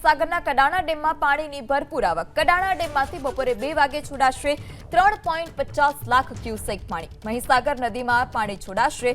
મહીસાગરના કડાણા ડેમમાં પાણીની ભરપૂર આવક. કડાણા ડેમમાંથી બપોરે બે વાગે છોડાશે ત્રણ લાખ ક્યુસેક પાણી. મહીસાગર નદીમાં પાણી છોડાશે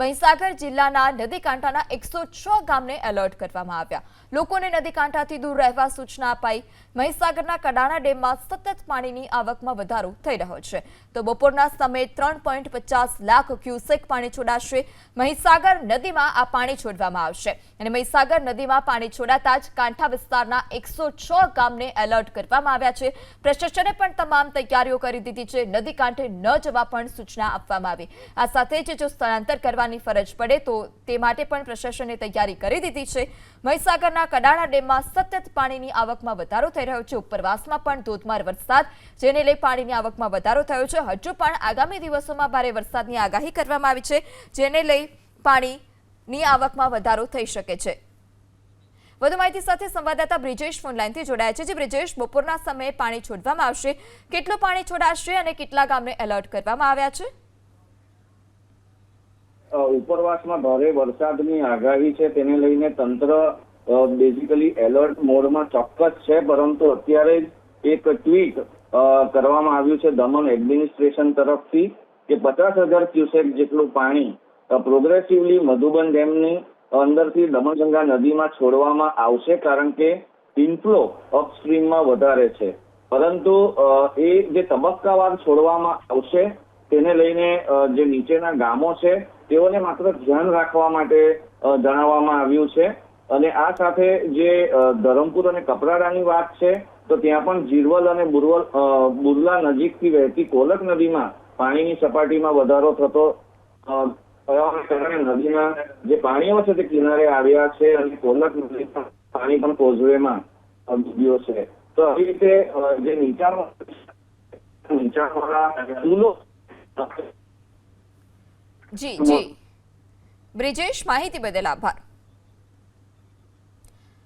મહીસાગર જિલ્લાના નદી કાંઠાના એકસો છ ગામને એલર્ટ કરવામાં આવ્યા. લોકોને નદી કાંઠાથી દૂર રહેવા સૂચના અપાઈ. મહીસાગરના કડાણા ડેમમાં સતત પાણીની આવકમાં વધારો થઈ રહ્યો છે. તો બપોરના સમયે ત્રણ પચાસ લાખ ક્યુસેક પાણી છોડાશે. મહીસાગર નદીમાં આ પાણી છોડવામાં આવશે. અને મહીસાગર નદીમાં પાણી છોડાતા જ કાંઠા વિસ્તારના એકસો છ ગામને એલર્ટ કરવામાં આવ્યા છે. પ્રશાસને પણ તમામ તૈયારીઓ કરી દીધી છે. નદી કાંઠે ન જવા પણ સૂચના આપવામાં આવી. આ સાથે જ જો સ્થળાંતર કરવાની ફરજ પડે તો તે માટે પણ પ્રશાસને તૈયારી કરી દીધી છે. મહીસાગરના કડાણા ડેમમાં સતત પાણીની આવકમાં વધારો થઈ રહ્યો છે. ઉપરવાસમાં પણ ધોધમાર વરસાદ, જેને લઈ પાણીની આવકમાં વધારો થયો છે. હજુ પણ આગામી દિવસોમાં ભારે વરસાદની આગાહી કરવામાં આવી છે, જેને લઈ પાણીની આવકમાં વધારો થઈ શકે છે. વધુ માહિતી સાથે સંવાદદાતા બ્રિજેશ ફોનલાઈનથી જોડાયા છે, જે બ્રિજેશ, બપોરના સમયે પાણી છોડવામાં આવશે. કેટલું પાણી છોડાશે અને કેટલા ગામને એલર્ટ કરવામાં આવ્યા છે? ઉપરવાસમાં ભારે વરસાદની આગાહી છે. તેને લઈને તંત્ર બેઝિકલી એલર્ટ મોડમાં ચોક્કસ છે, પરંતુ અત્યારે જ એક ટ્વીટ કરવામાં આવ્યું છે દમણ એડમિનિસ્ટ્રેશન તરફથી કે પચાસ હજાર ક્યુસેક જેટલું પાણી પ્રોગ્રેસિવલી મધુબન ડેમની અંદરથી દમણગંગા નદીમાં છોડવામાં આવશે કારણ કે ઇન્ફ્લો અપસ્ટ્રીમમાં વધારે છે. પરંતુ એ જે તબક્કાવાર છોડવામાં આવશે, તેને લઈને જે નીચેના ગામો છે તેઓને માત્ર ધ્યાન રાખવા માટે જણાવવામાં આવ્યું છે. અને આ સાથે જે ધરમપુર અને કપરાડાની વાત છે, તો ત્યાં પણ જીરવલ અને બુરવલ બુરલા નજીકથી વહેતી કોલક નદીમાં પાણીની સપાટીમાં વધારો થતો થવાને કારણે નદીના જે પાણીઓ છે તે કિનારે આવ્યા છે અને કોલક નદીમાં પાણી પણ કોઝવેમાં ડૂબ્યો છે. તો આવી રીતે જે નીચાણ નીચાણવાળા પુલો જી જી. બ્રિજેશ માહિતી બદલ આભાર.